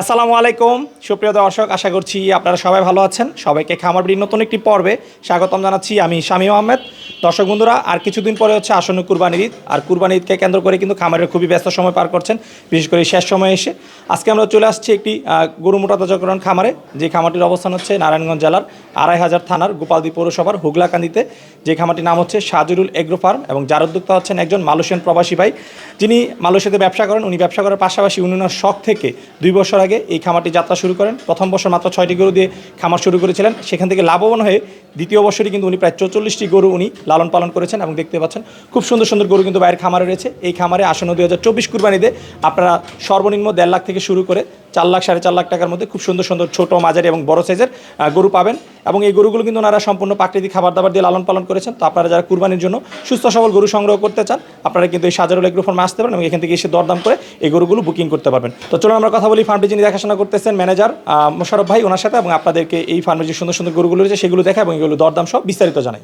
আসসালামু আলাইকুম। সুপ্রিয় দর্শক, আশা করছি আপনারা সবাই ভালো আছেন। সবাইকে খামার বাড়ির নতুন একটি পর্বে স্বাগতম জানাচ্ছি আমি শামীম আহমেদ। দর্শক বন্ধুরা, আর কিছুদিন পরে হচ্ছে আসন্ন কুরবানির ঈদ। আর কুরবানি ঈদকে কেন্দ্র করে কিন্তু খামারের খুবই ব্যস্ত সময় পার করছেন, বিশেষ করে শেষ সময় এসে। আজকে আমরা চলে আসছি একটি গরু মোটা তাজাকরণ খামারে, যে খামারটির অবস্থান হচ্ছে নারায়ণগঞ্জ জেলার আড়াই হাজার থানার গোপালদি পৌরসভার হুগলাকান্দিতে। যে খামারটির নাম হচ্ছে সাজুরুল এগ্রো ফার্ম এবং যার উদ্যোক্তা হচ্ছেন একজন মালয়েশিয়ান প্রবাসী ভাই। যিনি মালয়েশিয়াতে ব্যবসা করেন, উনি ব্যবসা করার পাশাপাশি উনি ওনার শখ থেকে দুই বছর আগে এই খামারটি যাত্রা শুরু করেন। প্রথম বছর মাত্র ছয়টি গরু দিয়ে খামার শুরু করেছিলেন। সেখান থেকে লাভবান হয়ে দ্বিতীয় বছরই কিন্তু উনি প্রায় চৌচল্লিশটি গরু উনি লালন পালন করেছেন এবং দেখতে পাচ্ছেন খুব সুন্দর সুন্দর গরু কিন্তু বাইরের খামারে রয়েছে। এই খামারে আসন্ন দুই হাজার চব্বিশ কুরবানিতে আপনারা সর্বনিম্ন দেড় লাখ থেকে শুরু করে চার লাখ, সাড়ে চার লাখ টাকার মধ্যে খুব সুন্দর সুন্দর ছোট, মাঝারি এবং বড় সাইজের গরু পাবেন এবং এই গরুগুলো কিন্তু ওনারা সম্পূর্ণ প্রাকৃতিক খাবার দাবার দিয়ে লালন পালন করেছেন। তো আপনারা যারা কুরবানির জন্য সুস্থ, সবল গরু সংগ্রহ করতে চান, আপনারা কিন্তু এই সাজারুল এগ্রো ফার্মে আসতে পারেন এবং এখান থেকে এসে দরদাম করে এই গরুগুলো বুকিং করতে পারবেন। তো চলুন আমরা কথা বলি ফার্মটি যিনি দেখাশোনা করতেছেন, ম্যানেজার মোশারফ ভাই, ওনার সাথে এবং আপনাদেরকে এই ফার্মের যে সুন্দর সুন্দর গরুগুলো রয়েছে সেগুলো দেখা এবং এগুলো দরদাম সব বিস্তারিত জানাই।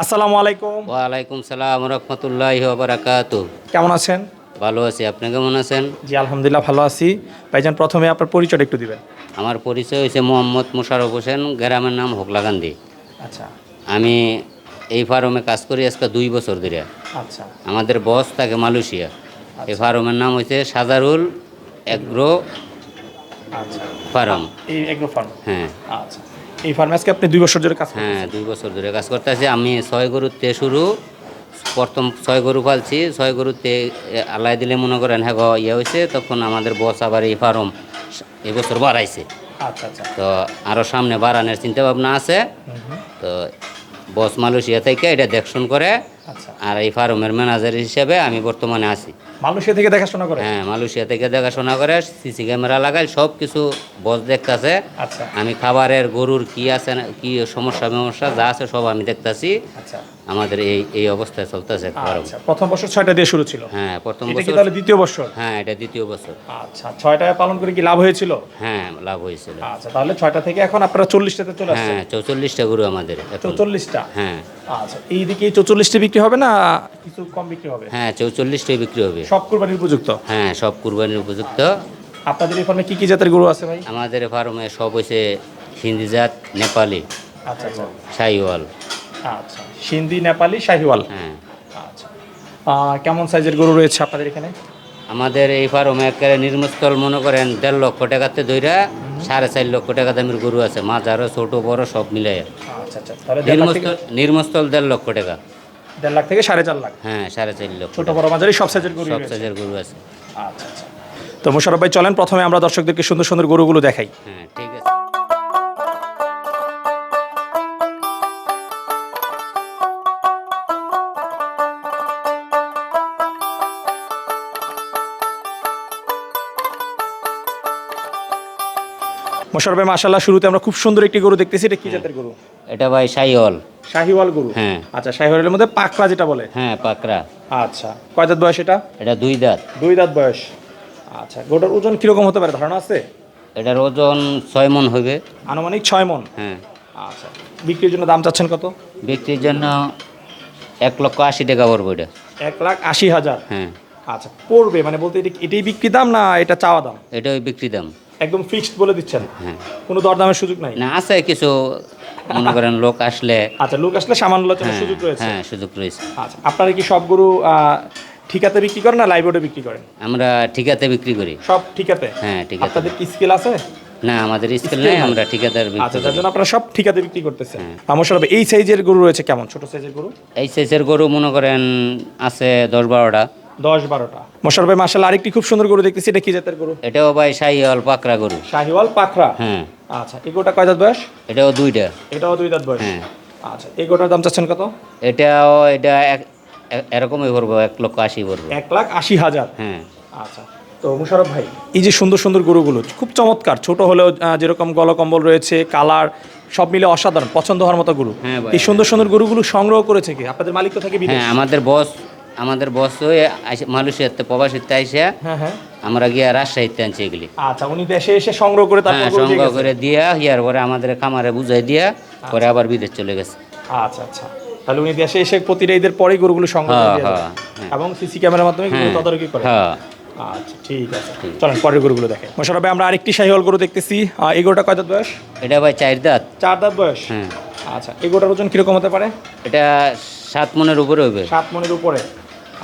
আসসালামু আলাইকুম। ওয়ালাইকুম সালাম রহমতুল্লাহ বারাকাত। কেমন আছেন? ভালো আছি আপনি কেমন আছেন? জি আলহামদুলিল্লাহ ভালো আছি। ভাইজান প্রথমে আপনার পরিচয় একটু দিবেন। আমার পরিচয় হয়েছে মোহাম্মদ মোশারফ হোসেন গ্রামের নাম হোকলাকান্দি আচ্ছা। আমি এই ফার্মে কাজ করি আজকে দুই বছর ধরে। আচ্ছা। আমাদের বস থাকে মালয়েশিয়া। এই ফার্মের নাম হয়েছে সাজারুল এগ্রো আচ্ছা। ফার্ম। এই এগ্রো ফার্ম? হ্যাঁ। আচ্ছা। এই ফার্মেসকে আপনি দুই বছর ধরে কাজ হ্যাঁ দুই বছর ধরে কাজ করতে আছে আমি ছয় গরুতে শুরু প্রথম ছয় গরু পালছি। ছয় গরুতে আলাই দিলে মনে করেন হ্যাঁ গো, ইয়ে হয়েছে। তখন আমাদের বস আবার এই ফার্ম এবছর বাড়াইছে। আচ্ছা আচ্ছা। তো আরও সামনে বাড়ানোর চিন্তা ভাবনা আছে তো বস মালয়েশিয়া থেকে এটা দেখশন করে আর এই ফার্মের ম্যানেজার হিসেবে আমি বর্তমানে আছি। মালয়েশিয়া থেকে দেখাশোনা করে? হ্যাঁ মালয়েশিয়া থেকে দেখাশোনা করে সিসি ক্যামেরা লাগাই সব কিছু বস দেখতাছে। আচ্ছা। আমি খাবারের গরুর কি আছে কি সমস্যা সমস্যা যা আছে সব আমি দেখতাছি। আচ্ছা। আমাদের এই এই অবস্থায় চলতেছে ফার্ম আচ্ছা প্রথম বছর ছয়টা দিয়ে শুরু ছিল। হ্যাঁ প্রথম বছর তাহলে দ্বিতীয় বছর? হ্যাঁ এটা দ্বিতীয় বছর। আচ্ছা ছয়টায় পালন করে কি লাভ হয়েছিল? হ্যাঁ লাভ হয়েছিল। আচ্ছা তাহলে ছয়টা থেকে এখন আপনারা চল্লিশটাতে চলে হ্যাঁ চৌচল্লিশটা গরু আমাদের। চৌচল্লিশটা? হ্যাঁ। আচ্ছা এই দিকে চৌচল্লিশটা বিক্রি হবে না কিছু কম বিক্রি হবে? হ্যাঁ চৌচল্লিশটাই বিক্রি হবে। সব কুরবানির উপযুক্ত? হ্যাঁ সব কুরবানির উপযুক্ত। আপনাদের এই ফার্মে কি কি জাতের গরু আছে ভাই? আমাদের ফার্মে সব হয়েছে হিন্দি জাত নেপালি আচ্ছা আচ্ছা। শাহিওয়াল। আচ্ছা সিন্ধি নেপালি শাহিওয়াল। হ্যাঁ। আচ্ছা। কেমন সাইজের গরু রয়েছে আপনাদের এখানে? আমাদের এই ফার্মে একেবারে নির্মস্থল মনে করেন দেড় লক্ষ টাকাতে দইরা সাড়ে চার লক্ষ টাকা দামের গরু আছে মাছ আরও ছোট বড় সব মিলাই আচ্ছা আচ্ছা নির্মস্থল নির্মস্থল দেড় লক্ষ টাকা। দেড় লাখ থেকে সাড়ে চার লাখ। হ্যাঁ সাড়ে চার লক্ষ ছোট বড় মাঝারি সব সাইজের গরু সব সাইজের গরু আছে। আচ্ছা আচ্ছা। তো মোশারফ ভাই চলেন প্রথমে আমরা দর্শকদেরকে সুন্দর সুন্দর গরুগুলো দেখাই। হ্যাঁ ঠিক আছে। মোশারফ ভাই মাশাল্লাহ শুরুতে আমরা খুব সুন্দর একটি গরু দেখতেছি। এটা কি জাতের গরু? এটা ভাই শাহিওয়াল। শাহিওয়াল গরু? হ্যাঁ। আচ্ছা শাহিওয়ালের মধ্যে পাকড়া যেটা বলে? হ্যাঁ পাকড়া। আচ্ছা কয় দাঁত বয়স এটা? এটা দুই দাঁত। দুই দাঁত বয়স। আচ্ছা গরুটার ওজন কীরকম হতে পারে? ধারণা আছে? এটার ওজন ছয় মন হইবে আনুমানিক ছয় মন? হ্যাঁ। আচ্ছা বিক্রির জন্য দাম চাচ্ছেন কত? বিক্রির জন্য এক লক্ষ আশি টাকা পড়ব এটা। এক লাখ আশি হাজার? হ্যাঁ। আচ্ছা পড়বে মানে বলতে এটা এটাই বিক্রি দাম না এটা চাওয়া দাম? এটা ওই বিক্রি দাম। একদম ফিক্সড বলে দিচ্ছেন। হ্যাঁ। কোনো দরদামের সুযোগ নাই? না আছে কিছু মনে করেন লোক আসলে আচ্ছা লোক আসলে সামান্য হ্যাঁ সুযোগ রয়েছে। হ্যাঁ সুযোগ রয়েছে। আচ্ছা আপনারা কি সব গরু ঠিকাতে বিক্রি করেন না লাইভ বিক্রি করেন? আমরা ঠিকাতে বিক্রি করি। সব ঠিকাতে? হ্যাঁ ঠিকাতে। আপনাদের কি স্কেল আছে? না আমাদের স্কেল নেই আমরা ঠিকাদার আচ্ছা করি। জন্য আপনারা সব ঠিকাতে বিক্রি করতেছেন। হ্যাঁ। আমার সাথে এই সাইজের গরু রয়েছে কেমন? ছোট সাইজের গরু? এই সাইজের গরু মনে করেন আছে দশ বারোটা। দশ বারোটা। মশার ভাই মাসাল আরেকটি খুব সুন্দর গরু দেখতেছি এটা কি জাতের গরু? এটাও ভাই শাহিওয়াল পাকড়া গরু। শাহিওয়াল পাখরা হ্যাঁ। আচ্ছা এই গোটা কয় দাঁত বয়স? এটাও দুইটা। এটাও দুই দাঁত বয়স? হ্যাঁ। আচ্ছা এই গোটার দাম চাচ্ছেন কত? এটাও এটা এক- এরকমই পড়ব এক লক্ষ আশি পড়ব। এক লাখ আশি হাজার? হ্যাঁ। আচ্ছা তো মুশারফ ভাই এই যে সুন্দর সুন্দর গরুগুলো খুব চমৎকার ছোট হলেও যেরকম গলকম্বল রয়েছে কালার সব মিলে অসাধারণ পছন্দ হওয়ার মতো গরু। হ্যাঁ এই সুন্দর সুন্দর গরুগুলো সংগ্রহ করেছে কি? আপনাদের মালিক তো থাকে হ্যাঁ আমাদের বস আমাদের বস হয়ে মালয়েশিয়াতে প্রবাসীতে আইসা হ্যাঁ হ্যাঁ। আমরা গিয়া রাজশাহীতে আনছি এগুলি। আচ্ছা উনি দেশে এসে সংগ্রহ করে তারপর হ্যাঁ সংগ্রহ করে দিয়া ইয়ার পরে আমাদের খামারে বুঝাই দিয়া পরে আবার বিদেশ চলে গেছে। আচ্ছা আচ্ছা। তাহলে উনি দেশে এসে প্রতিটা ঈদের পরেই গরুগুলো সংগ্রহ করে। এবং সিসি ক্যামেরার মাধ্যমে তদারকি করে। হ্যাঁ। আচ্ছা ঠিক আছে। চলেন পরের গরুগুলো দেখে। মোশারফ ভাই আমরা আরেকটি শাহিওয়াল গরু দেখতেছি। এই গরুটা কয় দাঁত বয়স? এটা ভাই চার দাঁত। চার দাঁত বয়স? হ্যাঁ। আচ্ছা এই গরুটার ওজন কীরকম হতে পারে? এটা সাত মনের উপরে হবে। সাত মনের উপরে।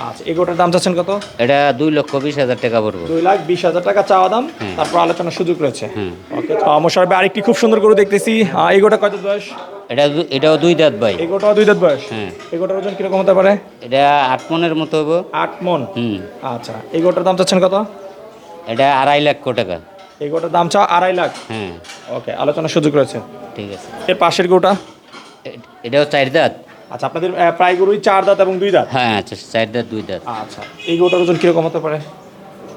আচ্ছা এই গরুটার দাম চাচ্ছেন কত? এটা দুই লক্ষ বিশ হাজার টাকা পড়ব। দুই লাখ বিশ হাজার টাকা চাওয়া দাম হ্যাঁ। তারপর আলোচনার সুযোগ রয়েছে। হুম। ওকে মোশারফ ভাই আরেকটি খুব সুন্দর গরু দেখতেছি। গরুটা কয় বয়স? এটা এটাও দুই দাঁত ভাই। এই গরুটাও দুই দাঁত বয়স? হ্যাঁ। এই গরুটার ওজন কীরকম হতে পারে? এটা আট মনের মতো হব। আট মন? হুম। আচ্ছা এই গরুটার দাম চাচ্ছেন কত? এটা আড়াই লক্ষ টাকা। এই গরুটার দাম চাও আড়াই লাখ? হ্যাঁ। ওকে আলোচনার সুযোগ রয়েছে। ঠিক আছে। এর পাশের গরুটা? এ- এটাও চার দাঁত। আচ্ছা আপনাদের প্রায় গরুই চার দাঁত এবং দুই দাঁত? হ্যাঁ আচ্ছা চার দাঁত দুই দাঁত। আচ্ছা এই গরুটার ওজন কীরকম হতে পারে?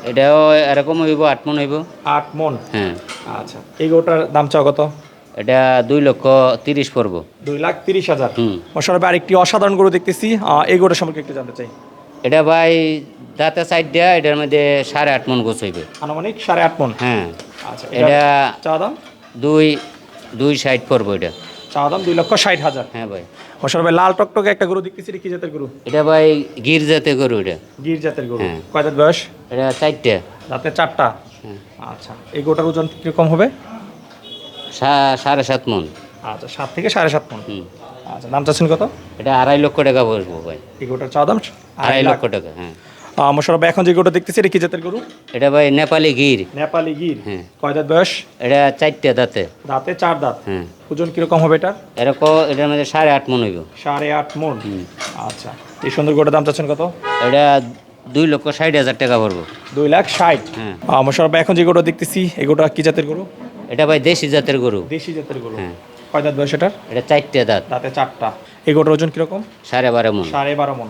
এটাও এরকম হইব আট মন হইব। আট মন? হ্যাঁ। আচ্ছা এই গরুটার দাম চাও কত? এটা দুই লক্ষ তিরিশ পড়ব। দুই লাখ তিরিশ হাজার। হুম। মোশারফ আরেকটি অসাধারণ গরু দেখতেছি। এই গরুটার সম্পর্কে একটু জানতে চাই। এটা ভাই দাঁতে সাইড দেয়া এটার মধ্যে সাড়ে আট মন গোছ হইবে। আনুমানিক সাড়ে আট মন। হ্যাঁ। আচ্ছা এটা এটা চা দাম? দুই দুই সাইড পড়ব এটা। চা দাম দুই লক্ষ ষাট হাজার। হ্যাঁ ভাই। মোশারফ ভাই লাল টকটকে একটা গরু দেখতেছি কি জাতের গরু? এটা ভাই গির জাতে গরু এটা। গির জাতের গরু। হ্যাঁ। কয় দাঁত বয়স? এটা চারটে। রাতে চারটা? হ্যাঁ। আচ্ছা এই গরুটার ওজন কীরকম হবে? সাড়ে সাত মন। আচ্ছা সাত থেকে সাড়ে সাত মন। হুম। আচ্ছা দাম চাচ্ছেন কত? এটা আড়াই লক্ষ টাকা পড়ব ভাই। এই গরুটার চা দাম আড়াই লক্ষ টাকা হ্যাঁ। মোশারফ এখন যে গরুটা দেখতেছি এটা কি জাতের গরু? এটা ভাই নেপালি গির। নেপালি গির। হ্যাঁ। কয় দাঁত বয়স? এটা চারটে দাঁতে। দাঁতে চার দাঁত। হ্যাঁ। ওজন কীরকম হবে এটার? এরকম এটার মধ্যে সাড়ে আট মন হইব। সাড়ে আট মন। আচ্ছা। এই সুন্দর গরুটার দাম চাচ্ছেন কত? এটা দুই লক্ষ ষাট হাজার টাকা পড়ব। দুই লাখ ষাট। হ্যাঁ। মোশারফ এখন যে গরুটা দেখতেছি এই গরুটা কি জাতের গরু? এটা ভাই দেশি জাতের গরু। দেশি জাতের গরু। হ্যাঁ। কয় দাঁত বয়স এটার? এটা চারটে দাঁত। দাঁতে চারটা। এই গরুটার ওজন কীরকম? সাড়ে বারো মন। সাড়ে বারো মন।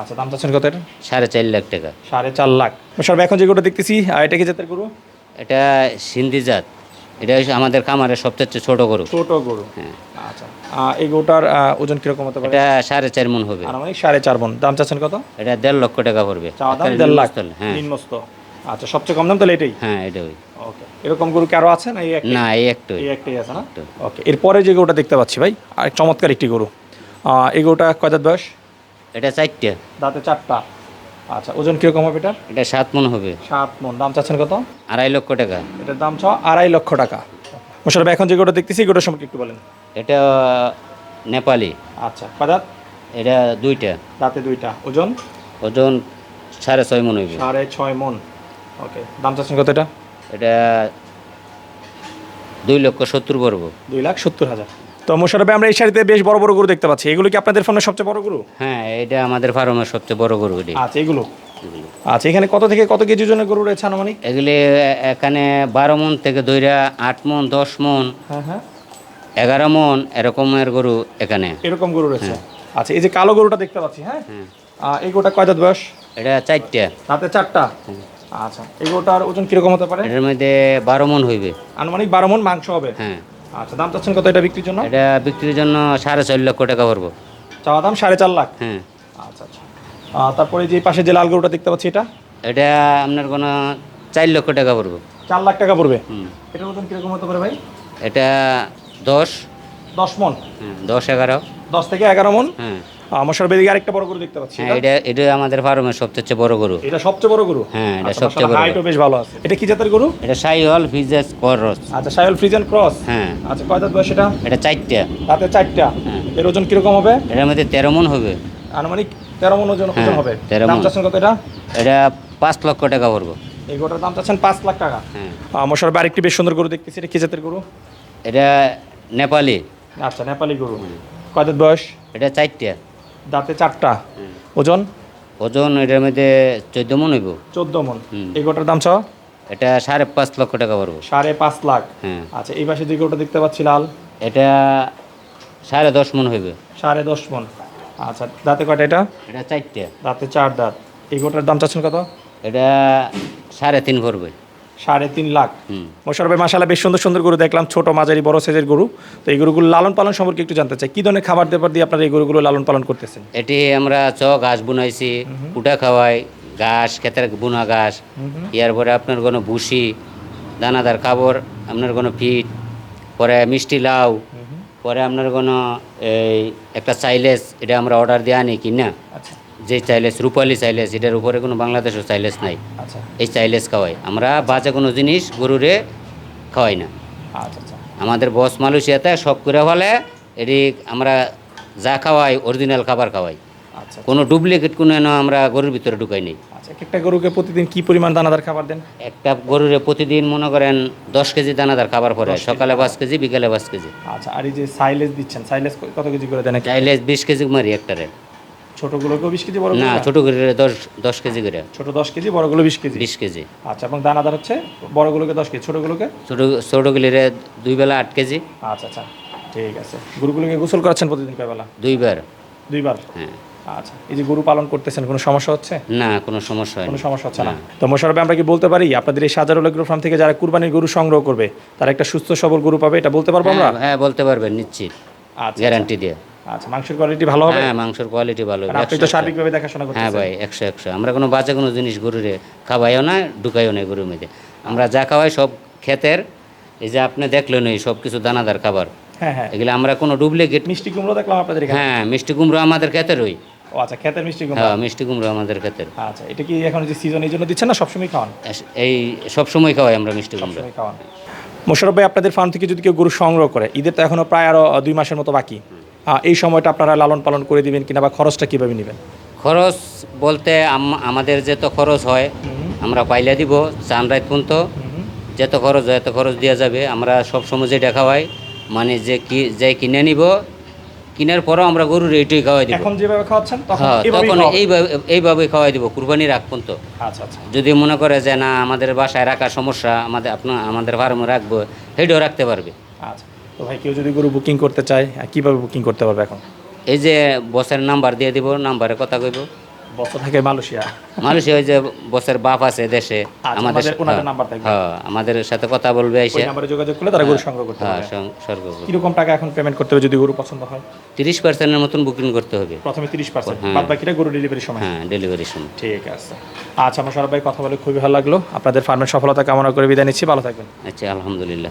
আচ্ছা দাম চাচ্ছেন কত এটা সাড়ে চার লাখ টাকা। সাড়ে চার লাখ। ভাই এখন যে গরুটা দেখতেছি আর এটা কি জাতের গরু? এটা সিন্ধি জাত। এটা আমাদের খামারের সবচেয়ে ছোট গরু। ছোট গরু। হ্যাঁ। আচ্ছা। এই গরুটার ওজন কীরকম হতে পারে? এটা সাড়ে চার মন হবে। আনুমানিক সাড়ে চার মন। দাম চাচ্ছেন কত? এটা দেড় লক্ষ টাকা পড়বে। দাম দেড় লাখ। হ্যাঁ। নিম্নস্ত আচ্ছা সবচেয়ে কম দাম তাহলে এটাই? হ্যাঁ এটা ওই ওকে। এরকম গরু কি আরও আছে না এই একটাই? না এই একটু এই একটাই আছে না? ওকে। এরপরে যে গরুটা দেখতে পাচ্ছি ভাই আর চমৎকার একটি গরু। এই গরুটা কয় দাঁত বয়স? এটা চারটে। দাঁতে চারটা। আচ্ছা ওজন কীরকম হবে এটা এটা সাত মন হবে। সাত মন। দাম চাচ্ছেন কত? আড়াই লক্ষ টাকা। এটার দাম ছ আড়াই লক্ষ টাকা। মোশারফ এখন যে গোটা দেখতেছি গরুটার সম্পর্কে একটু বলেন। এটা নেপালি। আচ্ছা কয় এটা দুইটা। দাঁতে দুইটা। ওজন? ওজন সাড়ে ছয় মন হইবে সাড়ে ছয় মন। ওকে দাম চাচ্ছেন কত এটা? এটা দুই লক্ষ সত্তর পড়ব। দুই লাখ সত্তর হাজার। তো মোশারফে আমরা এই শাড়িতে বেশ বড় বড় গরু দেখতে পাচ্ছি। এগুলো কি আপনাদের ফোনের সবচেয়ে বড় গরু? হ্যাঁ এটা আমাদের ফার্মের সবচেয়ে বড় গরু এটি। আচ্ছা এগুলো? আচ্ছা এখানে কত থেকে কত কেজি ওজনের গরু রয়েছে আনুমানিক? এগুলি এখানে বারো মন থেকে দইরা আট মন দশ মন হ্যাঁ হ্যাঁ। এগারো মন এরকমের গরু এখানে। এরকম গরু রয়েছে? আচ্ছা এই যে কালো গরুটা দেখতে পাচ্ছি হ্যাঁ? হ্যাঁ। এই গরুটা কয় দাঁত বয়স? এটা চারটা। রাতে চারটা? আচ্ছা এই গরুটার ওজন কীরকম হতে পারে? এর মধ্যে বারো মন হইবে। আনুমানিক বারো মন মাংস হবে। হ্যাঁ। আচ্ছা দাম চাচ্ছেন কত এটা বিক্রির জন্য? এটা বিক্রির জন্য সাড়ে চার লক্ষ টাকা পড়ব। চাওয়া দাম সাড়ে চার লাখ? হ্যাঁ। আচ্ছা আচ্ছা। তারপরে যে পাশে যে লাল গরুটা দেখতে পাচ্ছি এটা? এটা আপনার কোনো চার লক্ষ টাকা পড়ব। চার লাখ টাকা পড়বে? হুম। এটার ওজন কীরকম হতে পারে ভাই? এটা দশ। দশ মন? হ্যাঁ দশ এগারো। দশ থেকে এগারো মন? হ্যাঁ। আমার সাথে বেদিকে আরেকটা বড় গরু দেখতে পাচ্ছি হ্যাঁ এটা? এটা আমাদের ফার্মের সবচেয়ে বড় গরু। এটা সবচেয়ে বড় গরু? হ্যাঁ, এটা সবচেয়ে বড় হাইটও বেশ ভালো আছে। এটা কি জাতের গরু? এটা সাইহল ফিজাস করস আচ্ছা সায়ল ফ্রিজেন ক্রস? হ্যাঁ। আচ্ছা কয় দাঁত বয়স এটা? এটা চারটা। তাতে চারটা। হ্যাঁ। এর ওজন কীরকম হবে? এটার মধ্যে তেরো মন হবে। আনুমানিক তেরো মন ওজন ওজন হ্যাঁ, হবে। 13 দাম মণ। চাচ্ছেন কত এটা? এটা পাঁচ লক্ষ টাকা পড়ব। এই গরুটার দাম চাচ্ছেন পাঁচ লাখ টাকা। হ্যাঁ। আমার সাথে আরেকটি বেশ সুন্দর গরু দেখতেছি এটা কি জাতের গরু? এটা নেপালি। আচ্ছা নেপালি গরু। কয় দাঁত বয়স? এটা চারটা। দাঁতে চারটা। ওজন? ওজন এটার মধ্যে চোদ্দ মন হইব। চোদ্দ মন। এই গরুটার দাম ছ এটা সাড়ে পাঁচ লক্ষ টাকা পড়ব। সাড়ে পাঁচ লাখ। হ্যাঁ। আচ্ছা এই পাশে যে গরুটা দেখতে পাচ্ছি লাল? এটা সাড়ে দশ মন হইবে। সাড়ে দশ মন। আচ্ছা দাঁতে কয়টা এটা? এটা চারটা। দাঁতে চার দাঁত। এই গরুটার দাম চাচ্ছেন কত? এটা সাড়ে তিন পড়বে। সাড়ে তিন লাখ। হুম। মোশারফ মাসালা বেশ সুন্দর সুন্দর গরু দেখলাম। ছোট মাঝারি বড় সাইজের গরু। তো এই গরুগুলো লালন পালন সম্পর্কে একটু জানতে চাই। কি ধরনের খাবার দাবার দিয়ে আপনারা এই গরুগুলো লালন পালন করতেছেন? এটি আমরা চ ঘাস বুনাইছি কুটা খাওয়াই ঘাস ক্ষেতের বুনা ঘাস। ইয়ার পরে আপনার কোনো ভুসি দানাদার খাবার আপনার কোনো ফিট পরে মিষ্টি লাউ পরে আপনার কোনো এই একটা চাইলেস এটা আমরা অর্ডার দিয়ে আনি কি না আচ্ছা। যে চাইলেস রূপালি চাইলেস এটার উপরে কোনো বাংলাদেশের চাইলেস নাই। আচ্ছা। এই চাইলেস খাওয়াই আমরা বাজে কোনো জিনিস গরুরে খাওয়াই না। আচ্ছা আচ্ছা। আমাদের বস মালয়েশিয়াতে সব করে ফেলে এটি আমরা যা খাওয়াই অরিজিনাল খাবার খাওয়াই। আচ্ছা কোনো ডুপ্লিকেট কোনো এনে আমরা গরুর ভিতরে ঢুকাই নেই। আচ্ছা একটা গরুকে প্রতিদিন কি পরিমাণ দানাদার খাবার দেন? একটা গরুরে প্রতিদিন মনে করেন দশ কেজি দানাদার খাবার পরে সকালে পাঁচ কেজি বিকালে পাঁচ কেজি। আচ্ছা আর এই যে সাইলেজ দিচ্ছেন সাইলেজ কত কেজি করে দেন? চাইলে বিশ কেজি মারি একটারে। ছোটগুলোকেও বিশ কেজি বড় না ছোট গরুরে দশ দশ কেজি করে। ছোট দশ কেজি বড়গুলো বিশ কেজি? বিশ কেজি। আচ্ছা এবং দানাদার হচ্ছে বড়গুলোকে দশ কেজি ছোটগুলোকে? ছোট ছোটগুলিরে দুই বেলা আট কেজি। আচ্ছা আচ্ছা ঠিক আছে। গরুগুলোকে গোসল করাচ্ছেন প্রতিদিন কয়বেলা দুইবার। দুইবার? হ্যাঁ। আচ্ছা এই যে গরু পালন করতেছেন কোনো সমস্যা হচ্ছে? না কোনো সমস্যা হয় কোনো সমস্যা হচ্ছে না? তো মোশারফে আমরা কি বলতে পারি আপনাদের এই সাজারুল এগ্রো ফার্ম থেকে যারা কুরবানির গরু সংগ্রহ করবে তারা একটা সুস্থ সবল গরু পাবে? এটা বলতে পারব আমরা? হ্যাঁ, হ্যাঁ বলতে পারবেন নিশ্চিত। আচ্ছা। গ্যারান্টি দিয়ে। আচ্ছা মাংসের কোয়ালিটি ভালো হবে? হ্যাঁ মাংসের কোয়ালিটি ভালো আপনি তো সার্বিকভাবে দেখাশোনা হ্যাঁ ভাই একশো একশো। আমরা কোনো বাজে কোনো জিনিস গরুরে খাওয়াইও না ঢুকাইও না গরুর মধ্যে। আমরা যা খাওয়াই সব ক্ষেতের এই যে আপনি দেখলেন এই সব কিছু দানাদার খাবার। হ্যাঁ হ্যাঁ। এগুলো আমরা কোনো ডুপ্লিকেট মিষ্টি কুমড়ো দেখলাম আপনাদের হ্যাঁ মিষ্টি কুমড়ো আমাদের ক্ষেতের ওই ও আচ্ছা খেতের মিষ্টি কুমড়ো। হ্যাঁ মিষ্টি কুমড়ো আমাদের ক্ষেতের। আচ্ছা এটা কি এখন যে সিজন এই জন্য দিচ্ছেন না সবসময় খাওয়ান? এই সব সময় খাওয়াই আমরা মিষ্টি কুমড়ো। সবসময় খাওয়ান। মোশারফ ভাই আপনাদের ফার্ম থেকে যদি কেউ গরু সংগ্রহ করে ঈদের তো এখনও প্রায় আরও দুই মাসের মতো বাকি। এই সময়টা আপনারা লালন পালন করে দিবেন কিনা বা খরচটা কীভাবে নেবেন? খরচ বলতে আমাদের যে তো খরচ হয় আমরা পাইলে দিব চান রাত পর্যন্ত। যত খরচ হয় এত খরচ দেওয়া যাবে। আমরা সব সময় যেটা খাওয়াই মানে যে কি যে কিনে নিব কিনার পরও আমরা গরুর এইটাই খাওয়াই দিব। এখন যেভাবে খাওয়াচ্ছেন তখন হ্যাঁ তখন এইভাবে এইভাবে খাওয়াই দিব কুরবানি রাখ পর্যন্ত। আচ্ছা আচ্ছা। যদি মনে করে যে না আমাদের বাসায় রাখার সমস্যা আমাদের আপনার আমাদের ফার্মে রাখব সেইটাও রাখতে পারবে। আচ্ছা। তো ভাই কেউ যদি গরু বুকিং করতে চায় কীভাবে বুকিং করতে পারবে এখন? এই যে বসের নাম্বার দিয়ে দিব নাম্বারে কথা কইব। বছর থাকে মালয়েশিয়া। মানুষ ওই যে বসের বাপ আছে দেশে আচ্ছা, আমাদের ওনাদের হ্যাঁ, নাম্বার থাকবে। হ্যাঁ আমাদের সাথে কথা বলবে ওই এসে নাম্বারে যোগাযোগ করলে তারা গরু সংগ্রহ করতে হ্যাঁ পারবে। কীরকম টাকা এখন পেমেন্ট করতে হবে যদি গরু পছন্দ হয়? তিরিশ পার্সেন্টের মতন বুকিং করতে হবে। প্রথমে তিরিশ পার্সেন্ট হ্যাঁ। বাদ বাকিটা গরু ডেলিভারি সময়। হ্যাঁ ডেলিভারির সময়। ঠিক আছে। আচ্ছা আমার সরব ভাই কথা বলে খুবই ভালো লাগল। আপনাদের ফার্মের সফলতা কামনা করে বিদায় নিচ্ছি। ভালো থাকবেন। আচ্ছা আলহামদুলিল্লাহ।